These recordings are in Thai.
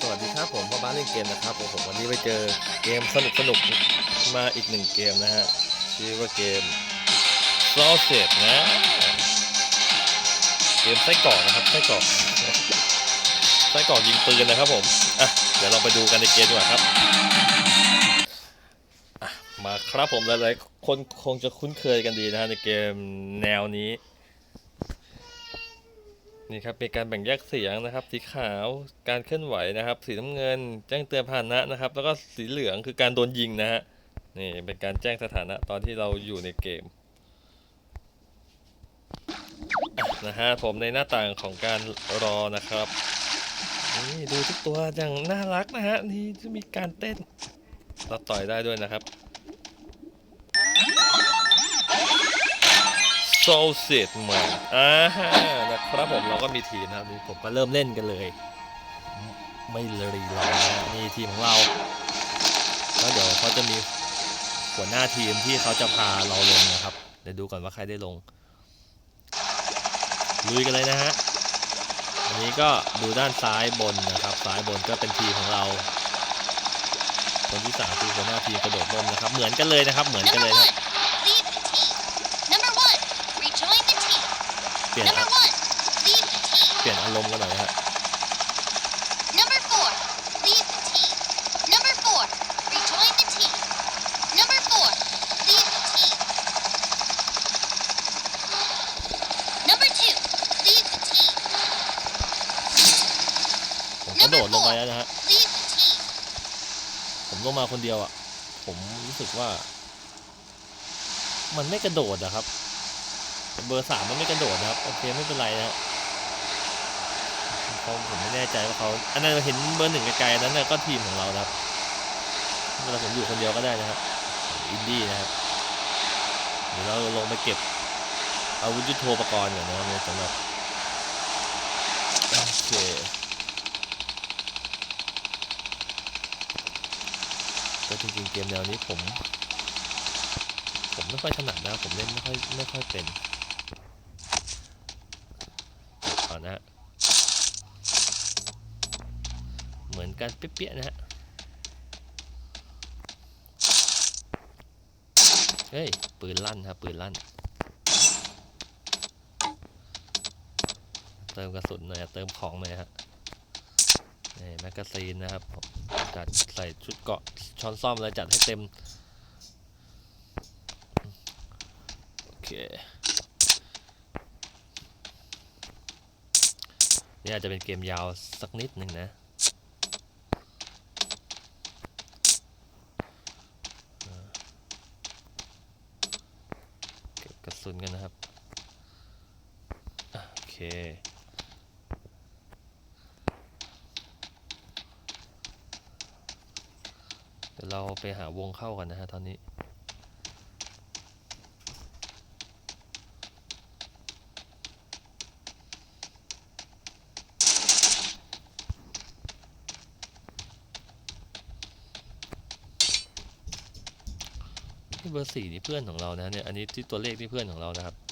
สวัสดีครับผมพ่อบ้านเล่นเกมนะครับผมวันนี้ไปเจอเกมสนุกสนุกมาอีกหนึ่งเกมนะฮะชื่อว่าเกม s a u c a g e นะ เกมไส้กรอกนะครับไส้กรอกไส้กรอกยิงปืนนะครับผมอะเดี๋ยวเราไปดูกันในเกมดีกว่าครับมาครับผมหลายๆคนคงจะคุ้นเคยกันดีนะฮะในเกมแนวนี้ นี่ครับเป็นการแบ่งแยกเสียงนะครับ สีขาวการเคลื่อนไหวนะครับ สีน้ำเงิน แจ้งเตือนพานะนะครับ แล้วก็สีเหลืองคือการโดนยิงนะฮะนี่เป็นการแจ้งสถานะตอนที่เราอยู่ในเกมนะฮะผมในหน้าต่างของการรอนะครับนี่ดูทุกตัวอย่างน่ารักนะฮะนี่จะมีการเต้นเราต่อยได้ด้วยนะครับ โซเซตเหมือนอ่าฮะนะครับผมเราก็มีทีมนะครับนี่ผมก็เริ่มเล่นกันเลย ไม่เลยรอนะนี่ทีมของเรา แล้วเดี๋ยวเขาจะมีหัวหน้าทีมที่เขาจะพาเราลงนะครับ เดี๋ยวดูก่อนว่าใครได้ลง ลุยกันเลยนะฮะ อันนี้ก็ดูด้านซ้ายบนนะครับ ซ้ายบนก็เป็นทีมของเรา คนที่สามคือหัวหน้าทีมกระโดดร่มนะครับ เหมือนกันเลยนะครับ เหมือนกันเลยนะ leave the team. Number one, rejoin the team. เปลี่ยน Number one, leave the team. เปลี่ยนอารมณ์กันหน่อยนะฮะ Number four, leave the team. Number four, rejoin the team. Number four, leave the team. Number two, leave the team. ผมกระโดดลงไปแล้วนะฮะ Leave the team. ผมลงมาคนเดียวอะ ผมรู้สึกว่า มันไม่กระโดดอะครับ เบอร์สามมันไม่กระโดดนะครับโอเคไม่เป็นไรนะฮะเขาผมไม่แน่ใจว่าเขาอันนั้นเห็นเบอร์หนึ่งไกลๆอันนั้นน่ะก็ทีมของเรานะครับเวลาผมอยู่คนเดียวก็ได้นะครับอินดี้นะครับเดี๋ยวเราลงไปเก็บอาวุธยุทโธปกรณ์ก่อนนะครับสำหรับโอเคก็จริงๆเกมแนวนี้ผม ผมไม่ค่อยถนัดนะผมเล่นไม่ค่อยไม่ค่อยเป็นก่อนนะฮะเหมือน กันเปี้ยๆนะฮะ เฮ้ย ปืนลั่นครับปืนลั่น เติมกระสุนหน่อยเติมของหน่อยฮะนี่แมกกาซีนนะครับผมจัดใส่ชุดเกาะช้อนซ่อมเลยจัดให้เต็ม โอเคนี่อาจจะเป็นเกมยาวสักนิดหนึ่งนะอ่าเก็บกระสุนกันนะครับอะโอเค เราไปหาวงเข้ากันนะฮะตอนนี้ เบอร์สี่นี่เพื่อนของเรานะเนี่ย อันนี้ที่ตัวเลขนี่เพื่อนของเรานะครับ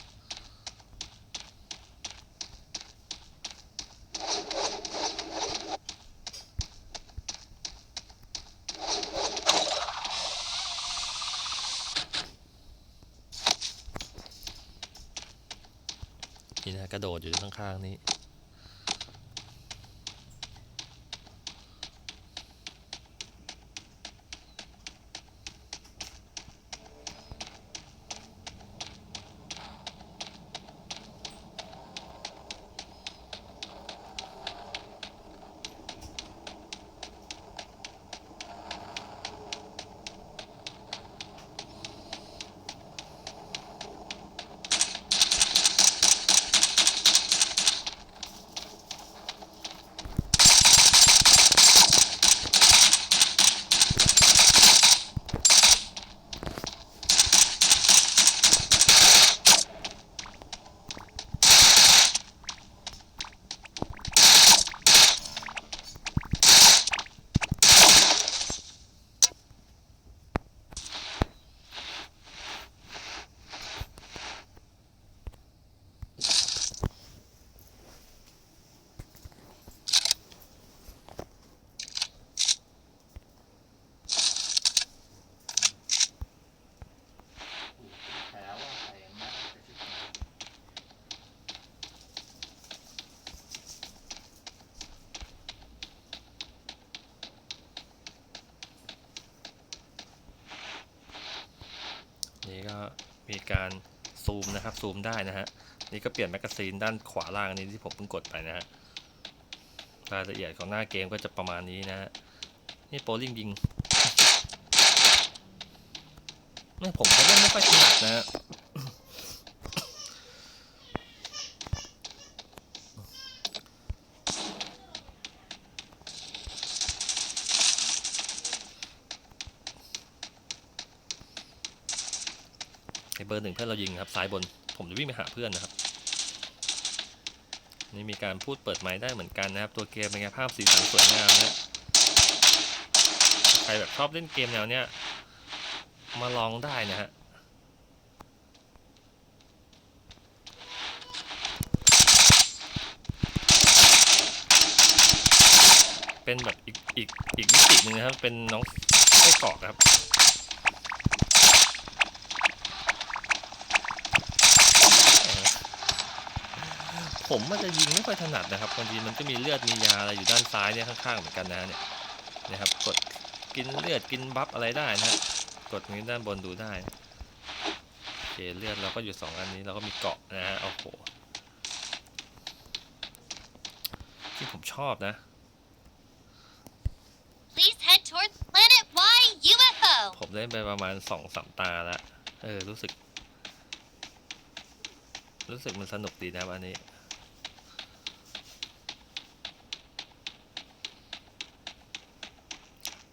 ระโดดอยู่ข้างๆนี้ โมีการซูมนะครับซูมได้นะฮะนี่ก็เปลี่ยนแมกกาซีนด้านขวาล่างนี้ที่ผมเพิ่งกดไปนะฮะรายละเอียดของหน้าเกมก็จะประมาณนี้นะฮะนี่โปลิงยิงไม่ผมก็เล่นไม่ค่อยถนัดนะฮะ ไอเบอร์ หนึ่งเพื่อนเรายิงครับซ้ายบน ผมจะวิ่งไปหาเพื่อนนะครับ นี่มีการพูดเปิดไม้ได้เหมือนกันนะครับ ตัวเกมเป็นไงภาพสีสันสวยงามนะใครแบบชอบเล่นเกมแนวเนี้ยมาลองได้นะฮะเป็นแบบอีกอีกอีกมิติหนึ่งนะครับ เป็นน้องไส้กรอกนะครับ ผมมันจะยิงไม่ค่อยถนัดนะครับบางทีมันก็มีเลือดมียาอะไรอยู่ด้านซ้ายเนี่ยข้างๆเหมือนกันนะเนี่ยนะครับ กดกินเลือดกินบัฟอะไรได้นะฮะกดนี้ด้านบนดูได้โอเคเลือดเราก็อยู่สองอันนี้เราก็มีเกาะนะฮะโอ้โหที่ผมชอบนะ Please head towards Planet Y UFO. ผมเล่นไปประมาณสองสามตาแล้ว เออ รู้สึก รู้สึกมันสนุกดีนะครับอันนี้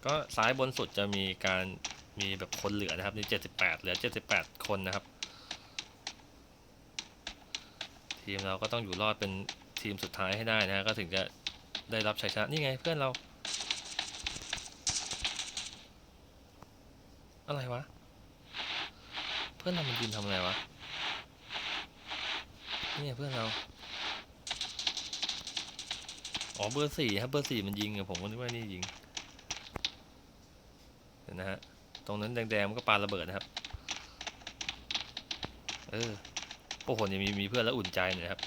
ก็ซ้ายบนสุดจะมีการมีแบบคนเหลือนะครับนี่เจ็ดสิบแปดเหลือเจ็ดสิบแปดคนนะครับ ทีมเราก็ต้องอยู่รอดเป็นทีมสุดท้ายให้ได้นะฮะก็ถึงจะได้รับชัยชนะนี่ไงเพื่อนเรา อะไรวะ เพื่อนเรามันยืนทำอะไรวะนี่เพื่อนเราอ๋อเบอร์สี่ครับเบอร์สี่มันยิงอะผมก็นึกว่านี่ยิง นะฮะ ตรงนั้นแดงๆมันก็ปาระเบิดนะครับ เออโอ้โหเนี่ยมีมีเพื่อนแล้วอุ่นใจหน่อยนะครับ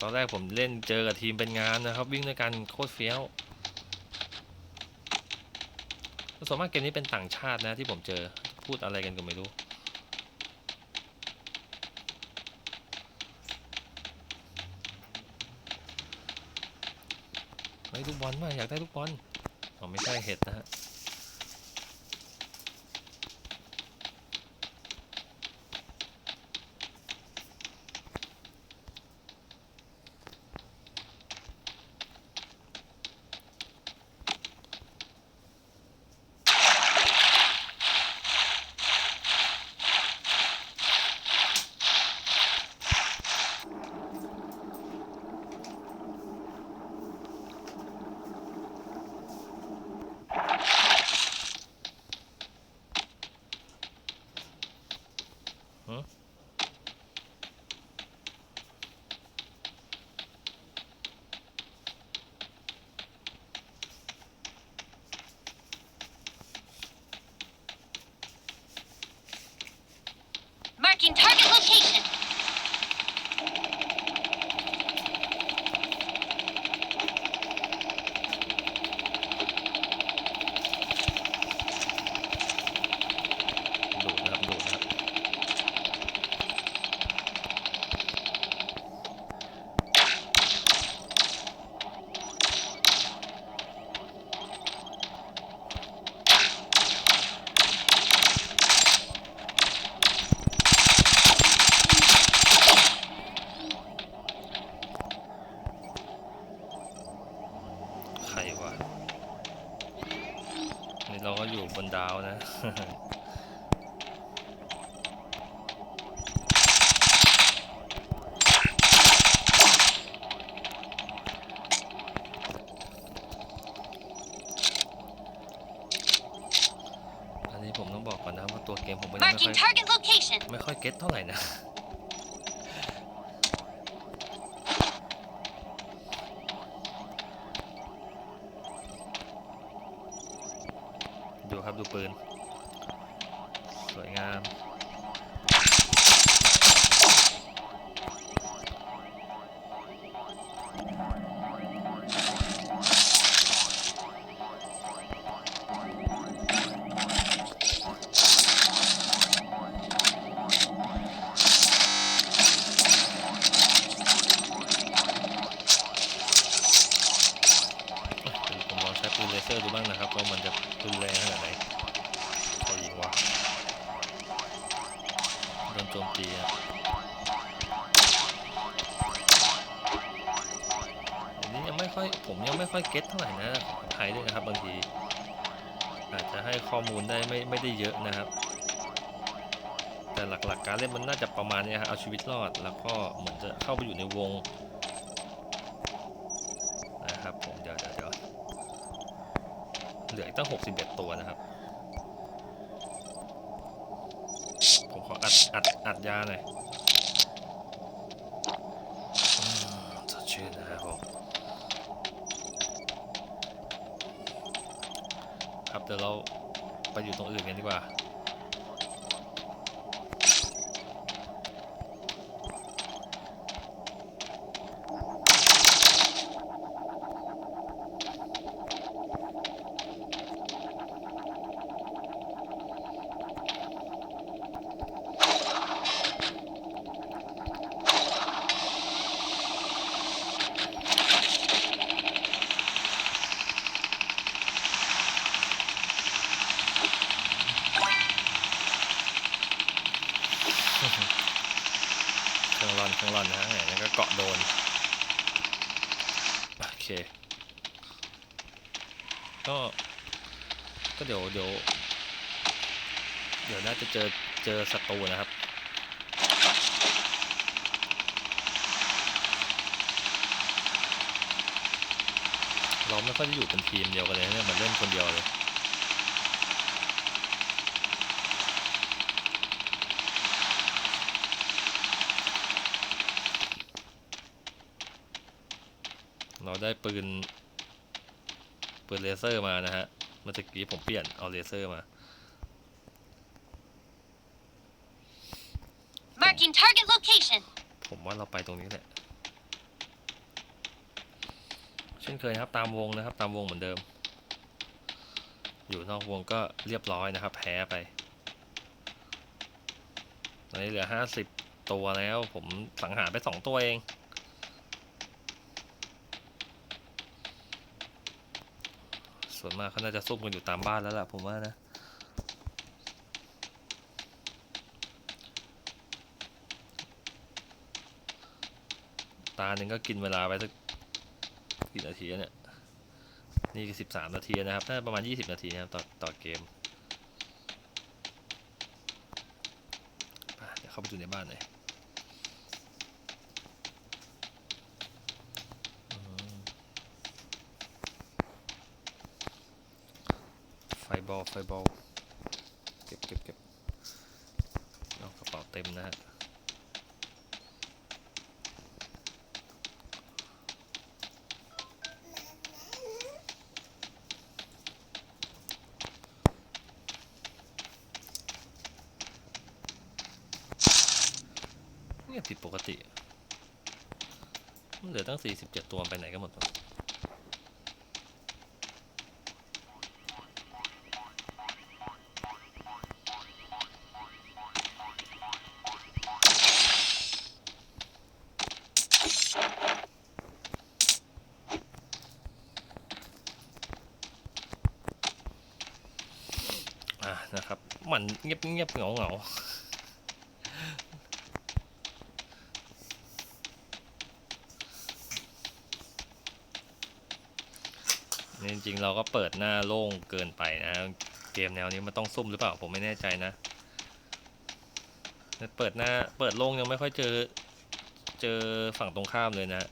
ตอนแรกผมเล่นเจอกับทีมเป็นงานนะครับ วิ่งด้วยกันโคตรเฟี้ยวส่วนมากเกมนี้เป็นต่างชาตินะที่ผมเจอพูดอะไรกันก็ไม่รู้ไม่ลูกบอลมาอยากได้ลูกบอล ไม่ใช่เห็ดนะฮะ Marking Marking อย target location. ไม่ค่อยเก็ตเท่าไหร่นะ ค่อยเก็ตเท่าไหร่นะขออภัยด้วยนะครับบางทีอาจจะให้ข้อมูลได้ไม่ไม่ได้เยอะนะครับ แต่หลักๆการเล่นมันน่าจะประมาณนี้ครับเอาชีวิตรอดแล้วก็เหมือนจะเข้าไปอยู่ในวงนะครับผมเดี๋ยวเดี๋ยวเดี๋ยวเหลืออีกตั้ง 61 ตัวนะครับ ผมขออัดอัดอัดยาหน่อย ครับ เดี๋ยวเราไปอยู่ตรงอื่นกันดีกว่า เครื่องร่อนเครื่องร่อนนะฮะเนี่ยแล้วก็เกาะโดน โอเค ก็ ก็เดี๋ยวเดี๋ยว เดี๋ยวน่าจะเจอเจอศัตรูนะครับเราไม่ค่อยได้อยู่เป็นทีมเดียวกันเลยเนี่ยมันเล่นคนเดียวเลย ได้ปืน ปืนเลเซอร์มานะฮะ เมื่อตะกี้ผมเปลี่ยนเอาเลเซอร์มา Marking target location. ผมว่าเราไปตรงนี้แหละ เช่นเคยครับตามวงนะครับ ตามวงเหมือนเดิม อยู่นอกวงก็เรียบร้อยนะครับ แพ้ไปตอนนี้เหลือห้าสิบตัวแล้ว ผมสังหารไปสองตัวเอง ส่วนมากเขาน่าจะซุ่มกันอยู่ตามบ้านแล้วล่ะผมว่านะตาหนึ่งก็กินเวลาไปสักกี่นาทีเนี่ย นี่สิบสามนาทีนะครับ น่าประมาณยี่สิบนาทีนะครับต่อต่อเกมเดี๋ยวเข้าไปดูในบ้านหน่อยอืมไฟ บอลไฟบอลเก็บเก็บเก็บเอากระเป๋าเต็มนะฮะเนี่ยผิดปกติ มันเหลือตั้ง 47 ตัวมันไปไหนกันหมดวะ มันเงียบเงียบเหงาเหงานี่จริงๆเราก็เปิดหน้าโล่งเกินไปนะ เกมแนวนี้มันต้องซุ่มหรือเปล่าผมไม่แน่ใจนะเปิดหน้าเปิดโล่งยังไม่ค่อยเจอเจอฝั่งตรงข้ามเลยนะ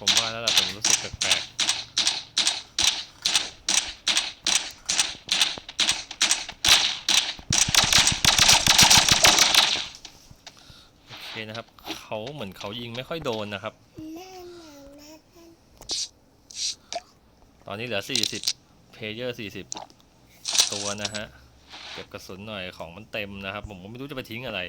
ผมว่าแล้วล่ะผมรู้สึกแปลกๆ โอเคนะครับ เขาเหมือนเขายิงไม่ค่อยโดนนะครับ ตอนนี้เหลือ 40 เพเยอร์ 40 ตัวนะฮะ เก็บกระสุนหน่อยของมันเต็มนะครับ ผมก็ไม่รู้จะไปทิ้งอะไร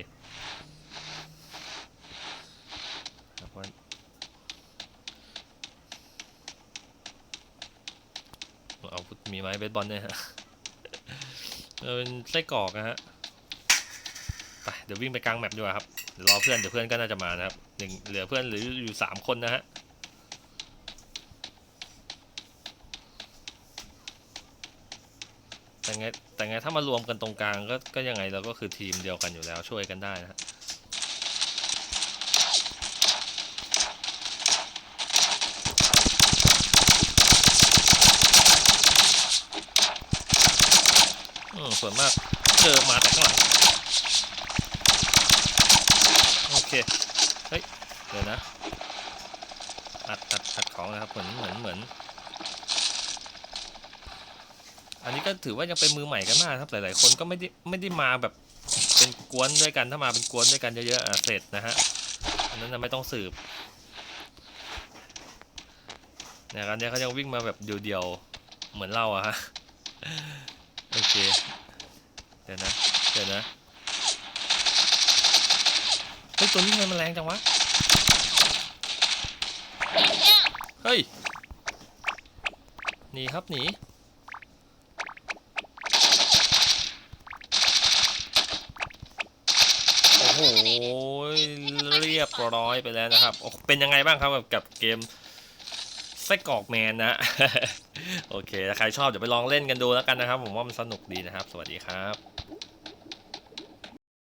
อาวุธมีไหมเบสบอลเนี่ยฮะเป็นไส้กรอกนะฮะไปเดี๋ยววิ่งไปกลางแมปดีกว่าครับเดี๋ยวรอเพื่อนเดี๋ยวเพื่อนก็น่าจะมานะครับหนึ่งเหลือเพื่อนเหรืออยู่สามคนนะฮะแต่ไงแต่ไงถ้ามารวมกันตรงกลางก็ก็ยังไงเราก็คือทีมเดียวกันอยู่แล้วช่วยกันได้นะฮะ ส่วนมากเจอมาแต่ข้างหลังโอเค เฮ้ย เดี๋ยวนะอัดอัดอัดของนะครับ เหมือนเหมือนเหมือน อันนี้ก็ถือว่ายังเป็นมือใหม่กันมากครับ หลาย ๆ คนก็ไม่ได้ไม่ได้มาแบบเป็นกวนด้วยกัน ถ้ามาเป็นกวนด้วยกันเยอะๆอะเสร็จนะฮะ อันนั้นไม่ต้องสืบเนี่ยอันเนี้ยเขายังวิ่งมาแบบเดียวๆ เหมือนเราอะฮะ โอเค เดี๋ยวนะ เดี๋ยวนะเฮ้ยตัวนี้ทำไมมันแรงจังวะ เฮ้ย หนีครับหนี โอ้โห เรียบร้อยไปแล้วนะครับโอ้เป็นยังไงบ้างครับกับกับเกมไส้กรอกแมนนะ โอเคถ้าใครชอบเดี๋ยวไปลองเล่นกันดูแล้วกันนะครับ ผมว่ามันสนุกดีนะครับ สวัสดีครับ